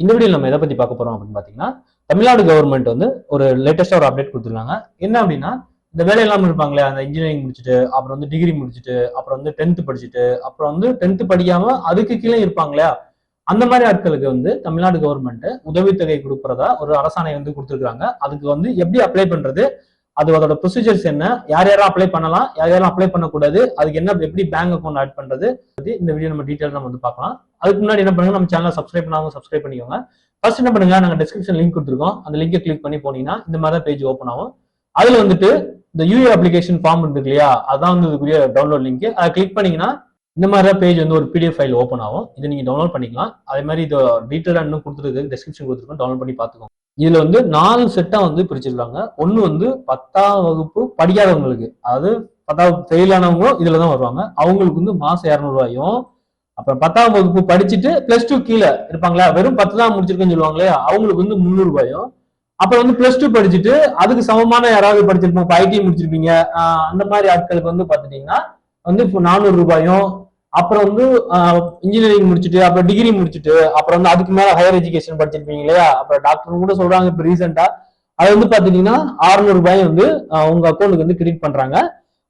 இந்த வீடியோ நம்ம எதை பத்தி பார்க்க போறோம் அப்படின்னு பாத்தீங்கன்னா தமிழ்நாடு கவர்மெண்ட் வந்து ஒரு லேட்டஸ்டா ஒரு அப்டேட் கொடுத்துருக்காங்க. என்ன அப்படின்னா இந்த வேலையெல்லாம் இருப்பாங்களே அந்த இன்ஜினியரிங் முடிச்சுட்டு அப்புறம் வந்து டிகிரி முடிச்சுட்டு அப்புறம் வந்து டென்த் படிச்சுட்டு அப்புறம் வந்து டென்த் படிக்காம அதுக்கு கீழே இருப்பாங்களே அந்த மாதிரி ஆட்களுக்கு வந்து தமிழ்நாடு கவர்மெண்ட் உதவித்தொகை கொடுக்கறதா ஒரு அரசாணை வந்து கொடுத்துருக்காங்க அதுக்கு வந்து எப்படி அப்ளை பண்றது அது அதோட ப்ரொசீஜர்ஸ் என்ன? யார் யாரும் அப்ளை பண்ணலாம்? யார் யாரும் அப்ளை பண்ணக்கூடாது? அதுக்கு என்ன எப்படி பேங்க் அக்கௌண்ட் ஆட் பண்றது? பத்தி இந்த வீடியோ நம்ம டீட்டெயில் நம்ம வந்து பார்க்கலாம். அதுக்கு முன்னாடி என்ன பண்ணுங்க நம்ம சேனல் சப்ஸ்கிரைப் பண்ணாங்க சப்ஸ்கிரைப் பண்ணிக்கோங்க. ஃபர்ஸ்ட் என்ன பண்ணுங்க நாங்க டிஸ்கிரிப்ஷன் லிங்க் கொடுத்துருக்கோம். அந்த லிங்கை கிளிக் பண்ணி போனீங்கன்னா இந்த மாதிரி தான் பேஜ் ஓப்பன் ஆகும். அதுல வந்துட்டு இந்த யூஏ அப்ளிகேஷன் ஃபார்ம் இருக்கு இல்லையா? அதான் வந்து இதுக்குரிய டவுன்லோட் லிங்க் அதை கிளிக் பண்ணீங்கன்னா இந்த மாதிரி தான் பேஜ் வந்து ஒரு பிடிஎஃப் ஃபைல் ஓப்பன் ஆகும். இதை நீங்க டவுன்லோட் பண்ணிக்கலாம். அதே மாதிரி இது டீட்டெயிலாக இன்னும் கொடுத்துருக்கு டிஸ்கிரிப்ஷன் கொடுத்துருக்கோம். டவுன்லோட் பண்ணி பார்த்துக்கோங்க. இதுல வந்து நாலு செட்டா வந்து பிரிச்சிருக்காங்க. ஒன்னு வந்து பத்தாம் வகுப்பு படிக்காதவங்களுக்கு அதாவது பத்தாவது ஃபெயில் ஆனவங்களும் இதுல தான் வருவாங்க. அவங்களுக்கு வந்து மாசம் இரநூறுவாயும் அப்புறம் பத்தாம் வகுப்பு படிச்சுட்டு பிளஸ் டூ கீழே இருப்பாங்களா? வெறும் பத்து தான் முடிச்சிருக்கேன்னு சொல்லுவாங்களே அவங்களுக்கு வந்து முந்நூறு ரூபாயும் அப்புறம் வந்து பிளஸ் டூ படிச்சுட்டு அதுக்கு சமமான யாராவது படிச்சிருப்போம் இப்போ ஐடி முடிச்சிருப்பீங்க அந்த மாதிரி ஆட்களுக்கு வந்து பாத்துட்டீங்கன்னா வந்து இப்போ நானூறு ரூபாயும் அப்புறம் வந்து இன்ஜினியரிங் முடிச்சுட்டு அப்புறம் டிகிரி முடிச்சுட்டு அப்புறம் வந்து அதுக்கு மேல ஹையர் எஜுகேஷன் படிச்சிருப்பீங்க இல்லையா? அப்புறம் டாக்டர் கூட சொல்றாங்க இப்போ ரீசெண்டா அது வந்து பாத்தீங்கன்னா அறுநூறு ரூபாய் வந்து உங்க அக்கௌண்ட்டுக்கு வந்து கிரெடிட் பண்றாங்க.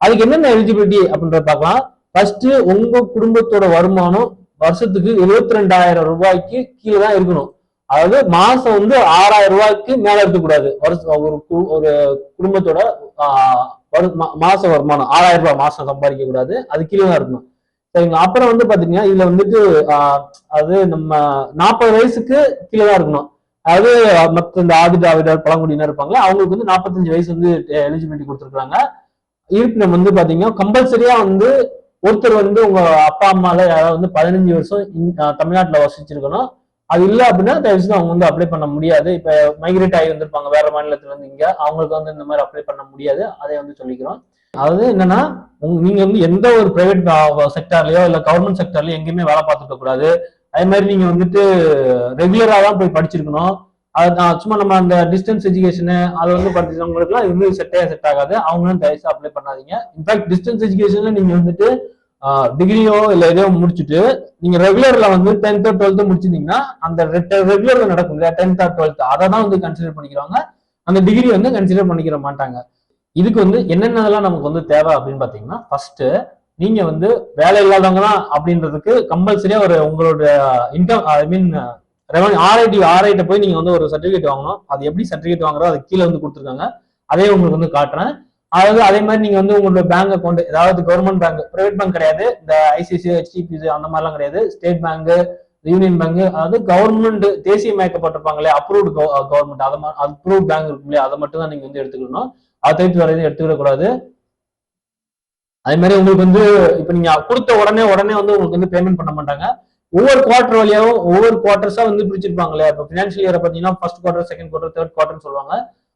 அதுக்கு என்னென்ன எலிஜிபிலிட்டி அப்படின்றத பார்க்கலாம். ஃபர்ஸ்ட் உங்க குடும்பத்தோட வருமானம் வருஷத்துக்கு எழுபத்தி ரெண்டாயிரம் ரூபாய்க்கு கீழே தான் இருக்கணும். அதாவது மாசம் வந்து ஆறாயிரம் ரூபாய்க்கு மேல இருக்கக்கூடாது. வருஷம் ஒரு கு- ஒரு குடும்பத்தோட வரு- மா- மாச வருமானம் ஆறாயிரம் ரூபாய் மாசம் சம்பாதிக்க கூடாது அது கீழே தான் இருக்கணும். சரிங்களா? அப்புறம் வந்து பாத்தீங்கன்னா இதுல வந்துட்டு அது நம்ம நாற்பது வயசுக்கு கீழே தான் இருக்கணும். அதாவது மத்த இந்த ஆதி திராவிடர் பழங்குடியினர் இருப்பாங்களே அவங்களுக்கு வந்து நாற்பத்தஞ்சு வயசு வந்து எலிஜிபிலிட்டி கொடுத்துருக்காங்க இருப்பினம் வந்து பாத்தீங்கன்னா கம்பல்சரியா வந்து ஒருத்தர் வந்து உங்க அப்பா அம்மால யாராவது வந்து பதினஞ்சு வருஷம் இந்~ தமிழ்நாட்டுல வசிச்சிருக்கணும். அது இல்ல அப்படின்னா தயவு செஞ்சு அவங்க வந்து அப்ளை பண்ண முடியாது. இப்ப மைக்ரேட் ஆகி வந்திருப்பாங்க வேற மாநிலத்துல இருந்து இங்க அவங்களுக்கு வந்து இந்த மாதிரி அப்ளை பண்ண முடியாது. அதை வந்து சொல்லிக்கிறோம். அதாவது என்னன்னா நீங்க வந்து எந்த ஒரு பிரைவேட் செக்டார்லயோ இல்ல கவர்மெண்ட் செக்டார்லயோ எங்கேயுமே வேலை பார்த்துக்க கூடாது. அதே மாதிரி நீங்க வந்துட்டு ரெகுலரா தான் போய் படிச்சிருக்கணும். அது சும்மா நம்ம அந்த டிஸ்டன்ஸ் எஜுகேஷனு அது வந்து படிச்சவங்களுக்குலாம் இது வந்து செட்டே செட் ஆகாது. அவங்களும் தயவுசு அப்ளை பண்ணாதீங்க. இன்ஃபேக்ட் டிஸ்டன்ஸ் எஜுகேஷன்ல நீங்க வந்துட்டு டிகிரியோ இல்ல எதையோ முடிச்சுட்டு நீங்க ரெகுலர்ல வந்து டென்த்தோ டுவெல்த்தோ முடிச்சிருந்தீங்கன்னா அந்த ரெகுலர்ல நடக்கும் இல்லையா? டென்த்தா ஆர் டுவெல்த் அதை தான் வந்து கன்சிடர் பண்ணிக்கிறாங்க அந்த டிகிரி வந்து கன்சிடர் பண்ணிக்கிற மாட்டாங்க. இதுக்கு வந்து என்னென்னதெல்லாம் நமக்கு வந்து தேவை அப்படின்னு பாத்தீங்கன்னா ஃபர்ஸ்ட் நீங்க வந்து வேலை இல்லாதவங்க தான் அப்படின்றதுக்கு கம்பல்சரியா ஒரு உங்களோட இன்கம் ஐ மீன் ரெவன்யூ ஆர்ஐடி ஆர்ஐட்ட போய் நீங்க வந்து ஒரு சர்டிபிகேட் வாங்கணும். அது எப்படி சர்டிபிகேட் வாங்குறோ அது கீழே வந்து கொடுத்துருக்காங்க. அதே உங்களுக்கு வந்து காட்டுறேன். அதாவது அதே மாதிரி நீங்க வந்து உங்களோட பேங்க் அக்கௌண்ட் ஏதாவது கவர்மெண்ட் பேங்க் பிரைவேட் பேங்க் கிடையாது. இந்த ஐசிசி ஹெச்டிபிசி அந்த மாதிரிலாம் கிடையாது. ஸ்டேட் பேங்க் யூனியன் பேங்க் அதாவது கவர்மெண்ட் தேசியமயக்கப்பட்டிருப்பாங்களே அப்ரூவ்டு கவர்மெண்ட் அதை அப்ரூவ்ட் பேங்க் இருக்கும் இல்லையா? அதை மட்டும் தான் நீங்க வந்து எடுத்துக்கணும். அதை தவிர்த்து வேற எதுவும் எடுத்துக்கிடக்கூடாது. அதே மாதிரி உங்களுக்கு வந்து இப்ப நீங்க கொடுத்த உடனே உடனே வந்து உங்களுக்கு வந்து பேமெண்ட் பண்ண மாட்டாங்க. ஒவ்வொரு குவார்டர் வழியாகவும் ஒவ்வொரு குவார்டர்ஸா வந்து பிரிச்சிருப்பாங்களே இப்போ ஃபினான்ஷியல் இயரை பார்த்தீங்கன்னா first quarter second quarter third குவார்டர்னு சொல்லுவாங்க.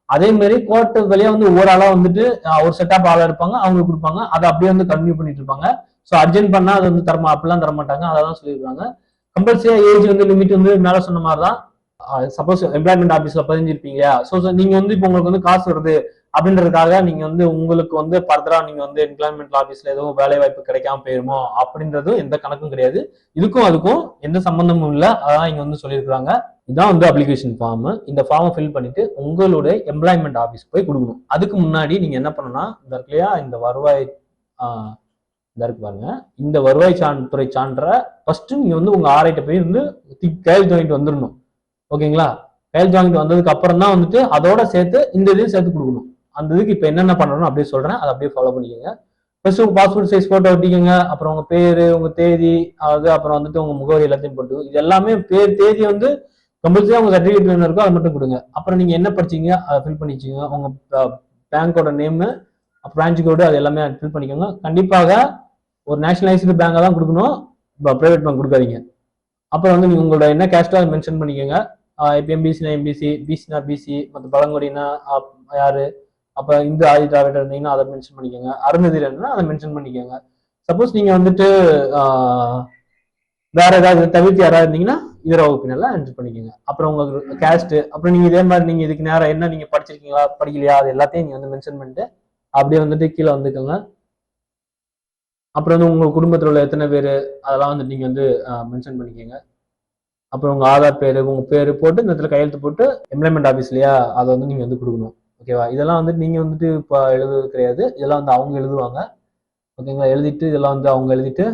அதே மாதிரி குவார்டர் வழியா வந்து ஒவ்வொரு ஆளா வந்துட்டு ஒரு செட்டப் ஆளா இருப்பாங்க. அவங்களுக்கு கொடுப்பாங்க. அதை அப்படியே வந்து கன்டினியூ பண்ணிட்டு இருப்பாங்க. ஸோ அர்ஜென்ட் பண்ணா அது வந்து தரமா அப்படிலாம் தர மாட்டாங்க அதான் சொல்லியிருக்காங்க. கம்பல்சரியா ஏஜ் வந்து லிமிட் வந்து மேல சொன்ன மாதிரி தான் சப்போஸ் எம்ப்ளாய்மெண்ட் ஆஃபீஸ்ல பதிஞ்சிருப்பீங்க. ஸோ நீங்க வந்து இப்போ உங்களுக்கு வந்து காசு வருது அப்படின்றதுக்காக நீங்க வந்து உங்களுக்கு வந்து ஃபர்தரா நீங்க வந்து எம்ப்ளாய்மெண்ட் ஆஃபீஸ்ல எதுவும் வேலை வாய்ப்பு கிடைக்காம போயிருமோ அப்படின்றதும் எந்த கணக்கும் கிடையாது. இதுக்கும் அதுக்கும் எந்த சம்பந்தமும் இல்லை. அதான் இங்க வந்து சொல்லியிருக்காங்க இதான் வந்து அப்ளிகேஷன் ஃபார்ம் இந்த ஃபார்மை ஃபில் பண்ணிட்டு உங்களுடைய எம்ப்ளாய்மெண்ட் ஆஃபீஸ் போய் கொடுக்கணும். அதுக்கு முன்னாடி நீங்க என்ன பண்ணணும்னா இந்த இந்த வருவாய் இதாக இருக்கு பாருங்க. இந்த வருவாய் சான்றுறை சான்றை ஃபர்ஸ்ட் நீங்க வந்து உங்க ஆர்ஐட்ட போய் வந்து தி- கையெழுத்து வாங்கிட்டு வந்துடணும் ஓகேங்களா? கையெழுத்து வாங்கிட்டு வந்ததுக்கு அப்புறம் தான் வந்துட்டு அதோட சேர்த்து இந்த இதையும் சேர்த்து கொடுக்கணும். அந்த இதுக்கு இப்போ என்னென்ன பண்ணணும் அப்படியே சொல்றேன். அதை அப்படியே ஃபாலோ பண்ணிக்கோங்க. ஃபர்ஸ்ட் உங்க பாஸ்போர்ட் சைஸ் போட்டோ ஒட்டிக்கோங்க. அப்புறம் உங்க பேரு உங்க தேதி அது அப்புறம் வந்துட்டு உங்க முகவரி எல்லாத்தையும் போட்டு இது எல்லாமே பேர் தேதி வந்து கம்பல்சரியா உங்க சர்டிஃபிகேட் என்ன இருக்கோ அதை மட்டும் கொடுங்க. அப்புறம் நீங்க என்ன படிச்சீங்க அதை ஃபில் பண்ணி வச்சுக்கோங்க. உங்க பேங்கோட நேமு பிரான்ச் கோடு அது எல்லாமே ஃபில் பண்ணிக்கோங்க. கண்டிப்பாக ஒரு நேஷனலைஸ்டு பேங்க் தான் கொடுக்கணும். ப்ரைவேட் பேங்க் கொடுக்காதீங்க. அப்புறம் வந்து நீங்க உங்களோட என்ன கேஸ்டோ அதை மென்ஷன் பண்ணிக்கோங்க. இப்போ எம்பிசினா எம்பிசி பிசினா பிசி மற்ற பழங்குடினா யார் யாரு? அப்போ இந்து ஆதி திராவிடர் இருந்தீங்கன்னா அதை மென்ஷன் பண்ணிக்கோங்க. அருந்ததியில் இருந்தால் அதை மென்ஷன் பண்ணிக்கோங்க. சப்போஸ் நீங்க வந்துட்டு வேற ஏதாவது தவிர்த்து யாராவது இருந்தீங்கன்னா இதர வகுப்பினெல்லாம் என்ட்ரி பண்ணிக்கோங்க. அப்புறம் உங்க கேஸ்ட் அப்புறம் நீங்க இதே மாதிரி நீங்க இதுக்கு நேரம் என்ன நீங்க படிச்சிருக்கீங்களா படிக்கலையா அது எல்லாத்தையும் நீங்க வந்து மென்ஷன் பண்ணிட்டு அப்படியே வந்துட்டு கீழே வந்துக்கோங்க. அப்புறம் வந்து உங்கள் குடும்பத்தில் உள்ள எத்தனை பேர்? அதெல்லாம் வந்து நீங்கள் வந்து மென்ஷன் பண்ணிக்கோங்க. அப்புறம் உங்கள் ஆதார் பேர் உங்கள் பேர் போட்டு இந்த இடத்துல கையெழுத்து போட்டு எம்ப்ளாய்மெண்ட் ஆஃபீஸ்லையா அதை வந்து நீங்கள் வந்து கொடுக்கணும். ஓகேவா இதெல்லாம் வந்துட்டு நீங்கள் வந்துட்டு இப்போ எழுதுறது கிடையாது. இதெல்லாம் வந்து அவங்க எழுதுவாங்க. ஓகேங்களா எழுதிட்டு இதெல்லாம் வந்து அவங்க எழுதிட்டு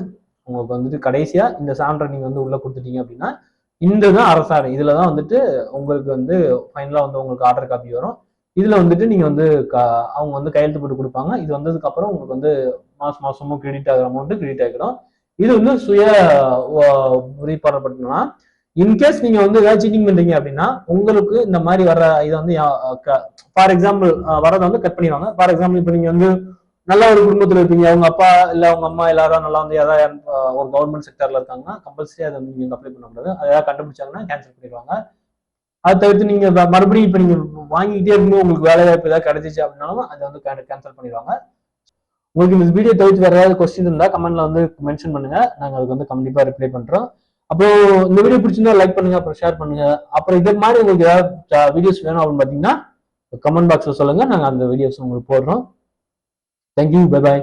உங்களுக்கு வந்துட்டு கடைசியாக இந்த சான்றை நீங்கள் வந்து உள்ளே கொடுத்துட்டீங்க அப்படின்னா இந்த தான் அரசாணை. இதில் தான் வந்துட்டு உங்களுக்கு வந்து ஃபைனலாக வந்து உங்களுக்கு ஆர்டர் காப்பி வரும். இதில் வந்துட்டு நீங்கள் வந்து க- அவங்க வந்து கையெழுத்து போட்டு கொடுப்பாங்க. இது வந்ததுக்கப்புறம் உங்களுக்கு வந்து மாசம் மாசமும் கிரெடிட் ஆகிற அமௌண்ட் கிரெடிட் ஆகிடும். இது வந்து சுய உரிப்பாடப்பட்டனா இன்கேஸ் நீங்க வந்து ஏதாவது சீட்டிங் பண்றீங்க அப்படின்னா உங்களுக்கு இந்த மாதிரி வர இதை வந்து ஃபார் எக்ஸாம்பிள் வரதை வந்து கட் பண்ணிடுவாங்க. ஃபார் எக்ஸாம்பிள் இப்போ நீங்க வந்து நல்ல ஒரு குடும்பத்தில் இருப்பீங்க. அவங்க அப்பா இல்லை அவங்க அம்மா எல்லாரும் நல்லா வந்து ஏதாவது ஒரு கவர்மெண்ட் செக்டர்ல இருக்காங்கன்னா கம்பல்சரி அதை வந்து நீங்க அப்ளை பண்ண முடியாது. அதை ஏதாவது கண்டுபிடிச்சாங்கன்னா கேன்சல் பண்ணிடுவாங்க. அதை தவிர்த்து நீங்க மறுபடியும் இப்போ நீங்க வாங்கிக்கிட்டே இருக்கும்போது உங்களுக்கு வேலை வாய்ப்பு ஏதாவது கிடைச்சிச்சு அப்படின்னாலும் அதை வந்து கேன்சல் பண்ணிடுவாங்க. உங்களுக்கு இந்த வீடியோ தவிர்த்து வேற ஏதாவது கொஸ்டின் இருந்தா கமெண்ட்ல வந்து மென்ஷன் பண்ணுங்க. நாங்க அதுக்கு வந்து கண்டிப்பா ரிப்ளை பண்றோம். அப்போ இந்த வீடியோ பிடிச்சிருந்தா லைக் பண்ணுங்க அப்புறம் ஷேர் பண்ணுங்க. அப்புறம் இதே மாதிரி உங்களுக்கு ஏதாவது வீடியோஸ் வேணும் அப்படின்னு பாத்தீங்கன்னா கமெண்ட் பாக்ஸ்ல சொல்லுங்க. நாங்க அந்த வீடியோஸ் உங்களுக்கு போடுறோம். Thank you bye bye